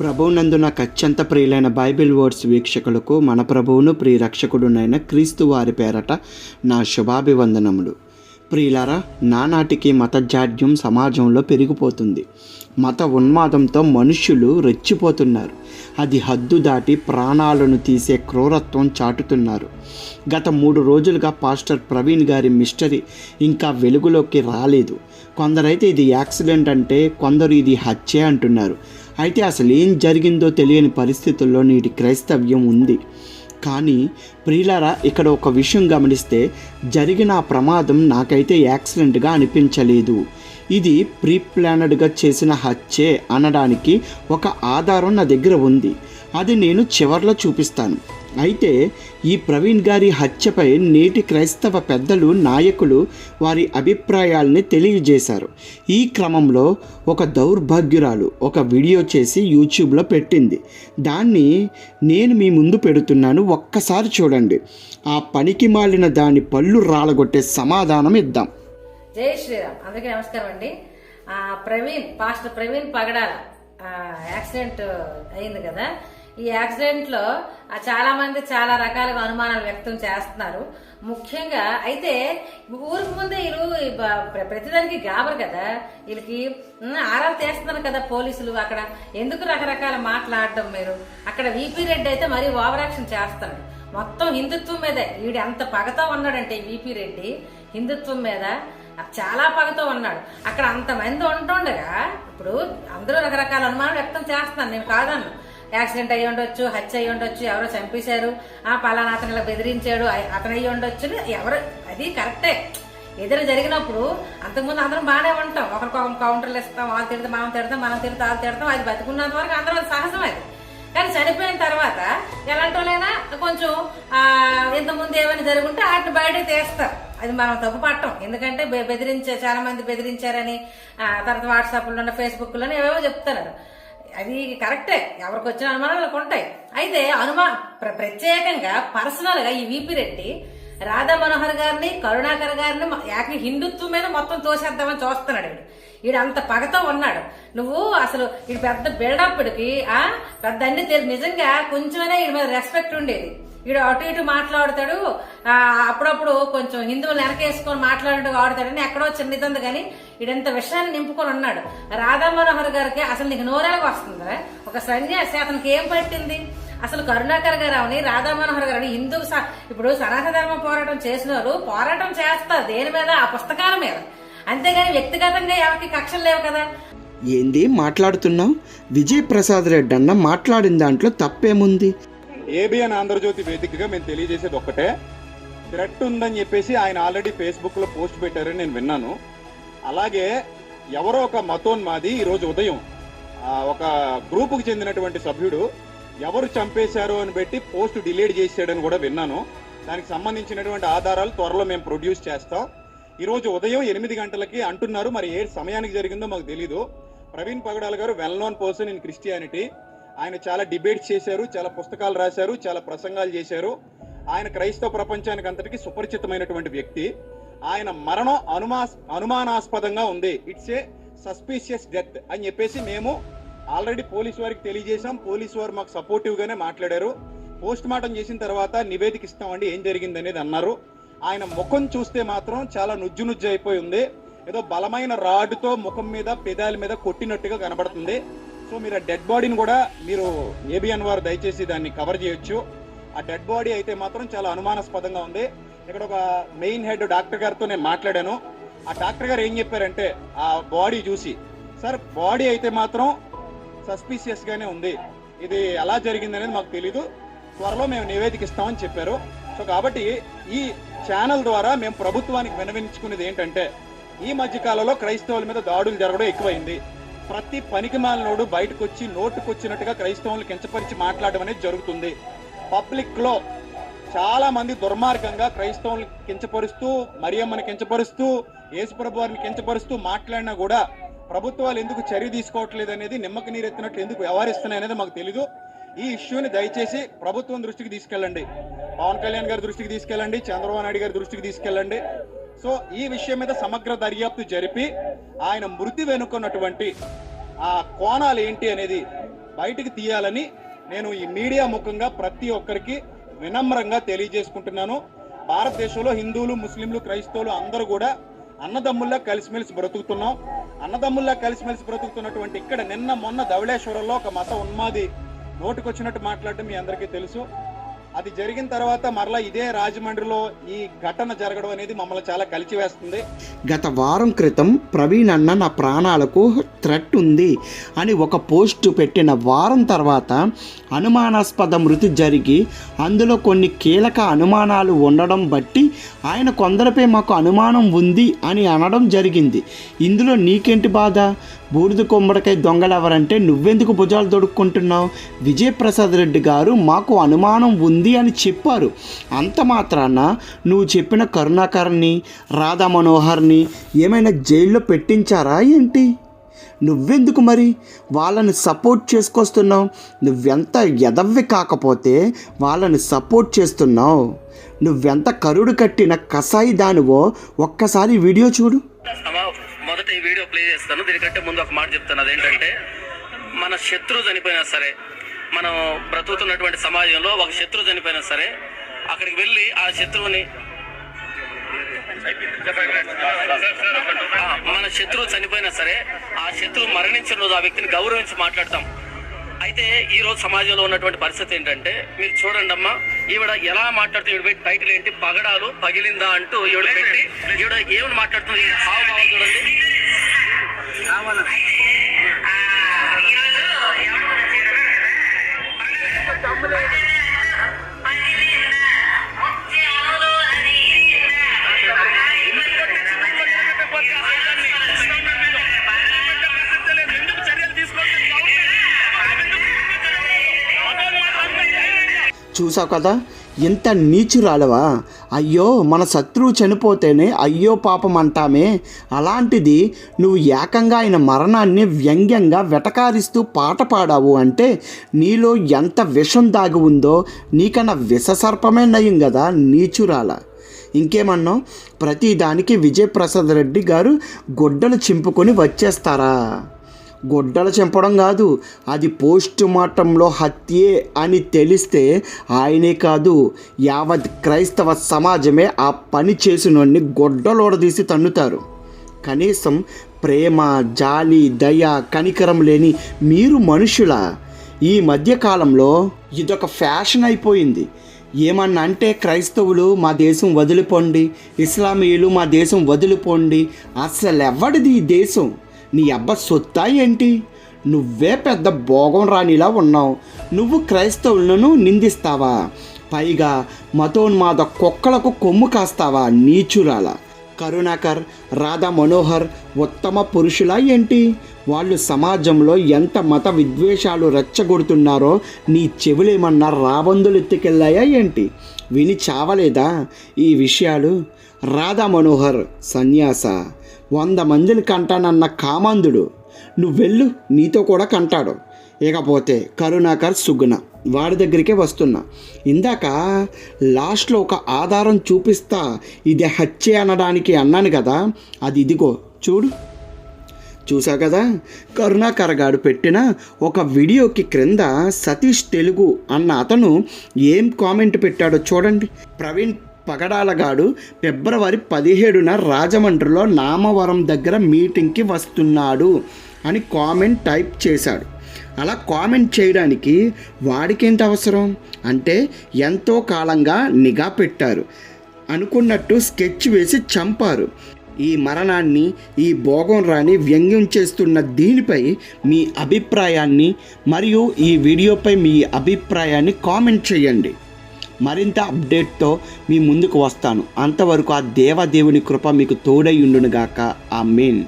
ప్రభువునందు నాకు అత్యంత ప్రియులైన బైబిల్ వర్డ్స్ వీక్షకులకు మన ప్రభువును ప్రియ రక్షకుడునైన క్రీస్తు వారి పేరట నా శుభాభివందనములు. ప్రియులారా నానాటికి మత జాడ్యం సమాజంలో పెరిగిపోతుంది. మత ఉన్మాదంతో మనుషులు రెచ్చిపోతున్నారు. అది హద్దు దాటి ప్రాణాలను తీసే క్రూరత్వం చాటుతున్నారు. గత మూడు రోజులుగా పాస్టర్ ప్రవీణ్ గారి మిస్టరీ ఇంకా వెలుగులోకి రాలేదు. కొందరైతే ఇది యాక్సిడెంట్ అంటే కొందరు ఇది హత్య అంటున్నారు. అయితే అసలు ఏం జరిగిందో తెలియని పరిస్థితుల్లో నేటి క్రైస్తవ్యం ఉంది. కానీ ప్రియులారా ఇక్కడ ఒక విషయం గమనిస్తే జరిగిన ఆ ప్రమాదం నాకైతే యాక్సిడెంట్గా అనిపించలేదు. ఇది ప్రీ ప్లానడ్గా చేసిన హత్యే అనడానికి ఒక ఆధారం నా దగ్గర ఉంది. అది నేను చివర్లో చూపిస్తాను. అయితే ఈ ప్రవీణ్ గారి హత్యపై నేటి క్రైస్తవ పెద్దలు నాయకులు వారి అభిప్రాయాల్ని తెలియజేశారు. ఈ క్రమంలో ఒక దౌర్భాగ్యురాలు ఒక వీడియో చేసి యూట్యూబ్లో పెట్టింది. దాన్ని నేను మీ ముందు పెడుతున్నాను ఒక్కసారి చూడండి. ఆ పనికి మాలిన దాని పళ్ళు రాలగొట్టే సమాధానం ఇద్దాం. జై శ్రీరామ్. అందరికీ నమస్కారం అండి. ప్రవీణ్ పాస్టర్ ప్రవీణ్ పగడాల. యాక్సిడెంట్ అయింది కదా. ఈ యాక్సిడెంట్లో చాలా మంది చాలా రకాలుగా అనుమానాలు వ్యక్తం చేస్తున్నారు. ముఖ్యంగా అయితే ఊరికి ముందే వీళ్ళు ప్రతిదానికి గాబరు కదా. వీళ్ళకి ఆరాలు తీస్తున్నారు కదా పోలీసులు అక్కడ. ఎందుకు రకరకాల మాట్లాడడం మీరు? అక్కడ వీపీ రెడ్డి అయితే మరీ ఓవరాక్షన్ చేస్తాడు మొత్తం హిందుత్వం మీదే. వీడు ఎంత పగతో ఉన్నాడంటే విపి వీపీ రెడ్డి హిందుత్వం మీద చాలా పగతో ఉన్నాడు. అక్కడ అంతమంది ఉంటుండగా ఇప్పుడు అందరూ రకరకాల అనుమానం వ్యక్తం చేస్తున్నాను నేను కాదన్ను. యాక్సిడెంట్ అయ్యి ఉండొచ్చు హత్య అయ్యి ఉండొచ్చు ఎవరో చంపేశారు ఆ పలానా అతను ఇలా బెదిరించాడు అతను అయ్యి ఉండొచ్చు ఎవరు అది కరెక్టే. ఏదైనా జరిగినప్పుడు అంతకుముందు అందరం బాగానే ఉంటాం. ఒకరికొకరు కౌంటర్లు ఇస్తాం వాళ్ళు తిడతాం మనం తిడతాం మనం తిడతాం వాళ్ళు తిడతాం అది బతుకున్నంత వరకు అందరం సహజం అది. కానీ చనిపోయిన తర్వాత ఎలాంటి వాళ్ళైనా కొంచెం ఇంతకుముందు ఏమైనా జరుగుంటే వాటిని బయట తీస్తారు. అది మనం తప్పు పట్టం. ఎందుకంటే బె- బెదిరించే చాలా మంది బెదిరించారని తర్వాత వాట్సాప్లోనే ఫేస్బుక్లోనే ఏవేవో చెప్తున్నారు అది కరెక్టే. ఎవరికి వచ్చిన అనుమానాలు ఉంటాయి. అయితే అనుమా ప్ర- ప్రత్యేకంగా పర్సనల్గా ఈ వీపీ రెడ్డి రాధా మనోహర్ గారిని కరుణాకర్ గారిని మ- ఏకంగా హిందుత్వం మీద మొత్తం తోసేద్దామని చూస్తున్నాడు వీడు ఈడు అంత పగతో ఉన్నాడు. నువ్వు అసలు ఈ పెద్ద బిల్డప్డికి ఆ పెద్ద అన్ని తెలి- నిజంగా కొంచెమైనా వీడి మీద రెస్పెక్ట్ ఉండేది. వీడు అటు ఇటు మాట్లాడతాడు. అప్పుడప్పుడు కొంచెం హిందువులు వెనకేసుకొని మాట్లాడుతూ ఆడతాడని ఎక్కడో చిన్నదంది కానీ వీడంత విషయాన్ని నింపుకొని ఉన్నాడు. రాధా మనోహర్ గారికి అసలు నీకు నోరేలకు వస్తుందా? ఒక సన్యాసి అతనికి ఏం పట్టింది? అసలు కరుణాకర్ గారు అవని రాధా మనోహర్ గారు హిందూ స- ఇప్పుడు సనాతన ధర్మ పోరాటం చేసిన వారు పోరాటం చేస్తారు దేని మీద? ఆ పుస్తకాల మీద. అంతేగాని వ్యక్తిగతంగా ఎవరికి కక్షలు లేవు కదా. ఏంది మాట్లాడుతున్నావు? విజయ్ ప్రసాద్ రెడ్డి అన్న మాట్లాడిన దాంట్లో తప్పేముంది? ఏబిఎన్ ఆంధ్రజ్యోతి వేదికగా మేము తెలియజేసేది ఒక్కటే. థ్రెట్ ఉందని చెప్పేసి ఆయన ఆల్రెడీ ఫేస్బుక్లో పోస్ట్ పెట్టారని నేను విన్నాను. అలాగే ఎవరో ఒక మతోన్మాది ఈ రోజు ఉదయం ఒక గ్రూపుకు చెందినటువంటి సభ్యుడు ఎవరు చంపేశారు అని పెట్టి పోస్ట్ డిలీట్ చేశాడని కూడా విన్నాను. దానికి సంబంధించినటువంటి ఆధారాలు త్వరలో మేము ప్రొడ్యూస్ చేస్తాం. ఈ రోజు ఉదయం ఎనిమిది గంటలకి అంటున్నారు. మరి ఏ సమయానికి జరిగిందో మాకు తెలీదు. ప్రవీణ్ పగడాల్ గారు well known person in Christianity ఆయన చాలా డిబేట్స్ చేశారు చాలా పుస్తకాలు రాశారు చాలా ప్రసంగాలు చేశారు. ఆయన క్రైస్తవ ప్రపంచానికి అంతటికి సుపరిచితమైనటువంటి వ్యక్తి. ఆయన మరణం అనుమా అనుమానాస్పదంగా ఉంది. ఇట్స్ ఏ సస్పీషియస్ డెత్ అని చెప్పేసి మేము ఆల్రెడీ పోలీస్ వారికి తెలియజేశాం. పోలీస్ వారు మాకు సపోర్టివ్గానే మాట్లాడారు. పోస్ట్ మార్టం చేసిన తర్వాత నివేదిక ఇస్తామండి ఏం జరిగింది అనేది అన్నారు. ఆయన ముఖం చూస్తే మాత్రం చాలా నుజ్జు నుజ్జు అయిపోయి ఉంది. ఏదో బలమైన రాడ్తో ముఖం మీద పెదాల మీద కొట్టినట్టుగా కనబడుతుంది. సో మీరు ఆ డెడ్ బాడీని కూడా మీరు ఏబిఎన్ వారు దయచేసి దాన్ని కవర్ చేయొచ్చు. ఆ డెడ్ బాడీ అయితే మాత్రం చాలా అనుమానాస్పదంగా ఉంది. ఇక్కడ ఒక మెయిన్ హెడ్ డాక్టర్ గారితో నేను మాట్లాడాను. ఆ డాక్టర్ గారు ఏం చెప్పారంటే ఆ బాడీ చూసి సార్ బాడీ అయితే మాత్రం సస్పీషియస్ గానే ఉంది. ఇది ఎలా జరిగింది అనేది మాకు తెలీదు. త్వరలో మేము నివేదిక ఇస్తామని చెప్పారు. సో కాబట్టి ఈ ఛానల్ ద్వారా మేము ప్రభుత్వానికి వినవించుకునేది ఏంటంటే ఈ మధ్య కాలంలో క్రైస్తవుల మీద దాడులు జరగడం ఎక్కువైంది. ప్రతి పనికి మాలినోడు బయటకు వచ్చి నోటుకొచ్చినట్టుగా క్రైస్తవులు కించపరిచి మాట్లాడడం అనేది జరుగుతుంది. పబ్లిక్లో చాలా మంది దుర్మార్గంగా క్రైస్తవులను కించపరుస్తూ మరియమ్మని కించపరుస్తూ యేసుప్రభు వారిని కించపరుస్తూ మాట్లాడినా కూడా ప్రభుత్వాలు ఎందుకు చర్య తీసుకోవట్లేదు అనేది నిమ్మక నీరెత్తినట్లు ఎందుకు వ్యవహరిస్తున్నాయి అనేది మాకు తెలీదు. ఈ ఇష్యూని దయచేసి ప్రభుత్వం దృష్టికి తీసుకెళ్ళండి. పవన్ కళ్యాణ్ గారి దృష్టికి తీసుకెళ్ళండి. చంద్రబాబు నాయుడు గారి దృష్టికి తీసుకెళ్ళండి. సో ఈ విషయం మీద సమగ్ర దర్యాప్తు జరిపి ఆయన మృతి వెనుకున్నటువంటి ఆ కోణాలు ఏంటి అనేది బయటికి తీయాలని నేను ఈ మీడియా ముఖంగా ప్రతి ఒక్కరికి వినమ్రంగా తెలియజేసుకుంటున్నాను. భారతదేశంలో హిందువులు ముస్లింలు క్రైస్తవులు అందరూ కూడా అన్నదమ్ముల్లా కలిసిమెలిసి బ్రతుకుతున్నాం. అన్నదమ్ముల్లా కలిసిమెలిసి బ్రతుకుతున్నటువంటి ఇక్కడ నిన్న మొన్న ధవళేశ్వరంలో ఒక మత ఉన్మాది నోటికొచ్చినట్టు మాట్లాడటం మీ అందరికీ తెలుసు. అది జరిగిన తర్వాత మరలా ఇదే రాజమండ్రిలో ఈ ఘటన జరగడం అనేది మమ్మల్ని చాలా కలిచివేస్తుంది. గత వారం క్రితం ప్రవీణ్ అన్న నా ప్రాణాలకు థ్రెట్ ఉంది అని ఒక పోస్ట్ పెట్టిన వారం తర్వాత అనుమానాస్పద మృతి జరిగి అందులో కొన్ని కీలక అనుమానాలు ఉండడం బట్టి ఆయన కొందరిపై మాకు అనుమానం ఉంది అని అనడం జరిగింది. ఇందులో నీకేంటి బాధ? బూడిద కొమ్మడికాయ దొంగలెవరంటే నువ్వెందుకు భుజాలు దొడుక్కుంటున్నావు? విజయప్రసాద్ రెడ్డి గారు మాకు అనుమానం ఉంది అని చెప్పారు. అంత మాత్రాన నువ్వు చెప్పిన కరుణాకర్ని రాధా మనోహర్ని ఏమైనా జైల్లో పెట్టించారా ఏంటి? నువ్వెందుకు మరి? వాళ్ళని సపోర్ట్ చేసుకొస్తున్నావు. నువ్వెంత ఎదవ్వి కాకపోతే వాళ్ళని సపోర్ట్ చేస్తున్నావు. నువ్వెంత కరుడు కట్టిన కసాయి దానివో ఒక్కసారి వీడియో చూడు. మొదట ఈ వీడియో ప్లే చేస్తాను. దీనికంటే ముందు ఒక మాట చెప్తాను. అదేంటంటే మన శత్రువు చనిపోయినా సరే మనం బ్రతుకుతున్నటువంటి సమాజంలో ఒక శత్రువు చనిపోయినా సరే అక్కడికి వెళ్ళి ఆ శత్రువుని మన శత్రువు చనిపోయినా సరే ఆ శత్రువు మరణించిన రోజు ఆ వ్యక్తిని గౌరవించి మాట్లాడతాం. అయితే ఈ రోజు సమాజంలో ఉన్నటువంటి పరిస్థితి ఏంటంటే మీరు చూడండి అమ్మా ఈవిడ ఎలా మాట్లాడుతుంది ఈవిడ టైటిల్ ఏంటి? పగడాలు పగిలిందా అంటూ ఈవిడ పెట్టి ఈవిడ ఏమని మాట్లాడుతుంది? హావభావం చూడండి. చూసావు కదా? ఎంత నీచురాలవా? అయ్యో మన శత్రువు చనిపోతేనే అయ్యో పాపం అంటామే. అలాంటిది నువ్వు ఏకంగా ఆయన మరణాన్ని వ్యంగ్యంగా వెటకారిస్తూ పాట పాడావు అంటే నీలో ఎంత విషం దాగి ఉందో నీకన్నా విషసర్పమే నయం కదా నీచురాల. ఇంకేమన్నావు? ప్రతిదానికి విజయప్రసాద్ రెడ్డి గారు గొడ్డలు చింపుకొని వచ్చేస్తారా? గొడ్డలు చంపడం కాదు అది పోస్ట్ మార్టంలో హత్యే అని తెలిస్తే ఆయనే కాదు యావత్ క్రైస్తవ సమాజమే ఆ పని చేసినోడిని గొడ్డలోడదీసి తన్నుతారు. కనీసం ప్రేమ జాలి దయ కనికరం లేని మీరు మనుషుల ఈ మధ్యకాలంలో ఇదొక ఫ్యాషన్ అయిపోయింది. ఏమన్నా అంటే క్రైస్తవులు మా దేశం వదిలిపోండి ఇస్లామీయులు మా దేశం వదిలిపోండి అసలు ఎవడిది ఈ దేశం? నీ అబ్బ సొత్తా ఏంటి? నువ్వే పెద్ద భోగం రానిలా ఉన్నావు. నువ్వు క్రైస్తవులను నిందిస్తావా? పైగా మతోన్మాద కుక్కలకు కొమ్ము కాస్తావా నీచురాల? కరుణాకర్ రాధా మనోహర్ ఉత్తమ పురుషులా ఏంటి? వాళ్ళు సమాజంలో ఎంత మత విద్వేషాలు రెచ్చగొడుతున్నారో నీ చెవులేమన్నా రాబందులు ఎత్తుకెళ్ళాయా ఏంటి? విని చావలేదా? ఈ విషయాలు? రాధా మనోహర్ సన్యాస. వంద మందిని కంటానన్న కామాంధుడు. నువ్వెళ్ళు నీతో కూడా కంటాడు. ఇకపోతే కరుణాకర్ సుగుణ వాడి దగ్గరికే వస్తున్నా. ఇందాక లాస్ట్లో ఒక ఆధారం చూపిస్తా ఇది హత్య అనడానికి అన్నాను కదా అది ఇదిగో చూడు. చూసా కదా కరుణాకర్ గారు పెట్టిన ఒక వీడియోకి క్రింద సతీష్ తెలుగు అన్న అతను ఏం కామెంట్ పెట్టాడో చూడండి. ప్రవీణ్ పగడాలగాడు ఫిబ్రవరి పదిహేడున రాజమండ్రిలో నామవరం దగ్గర మీటింగ్కి వస్తున్నాడు అని కామెంట్ టైప్ చేశాడు. అలా కామెంట్ చేయడానికి వాడికేంటి అవసరం? అంటే ఎంతో కాలంగా నిఘా పెట్టారు. అనుకున్నట్టు స్కెచ్ వేసి చంపారు. ఈ మరణాన్ని ఈ భోగం రాని వ్యంగ్యం చేస్తున్న దీనిపై మీ అభిప్రాయాన్ని మరియు ఈ వీడియోపై మీ అభిప్రాయాన్ని కామెంట్ చేయండి. మరింత అప్డేట్తో మీ ముందుకు వస్తాను. అంతవరకు ఆ దేవదేవుని కృప మీకు తోడై ఉండునుగాక. ఆ మెయిన్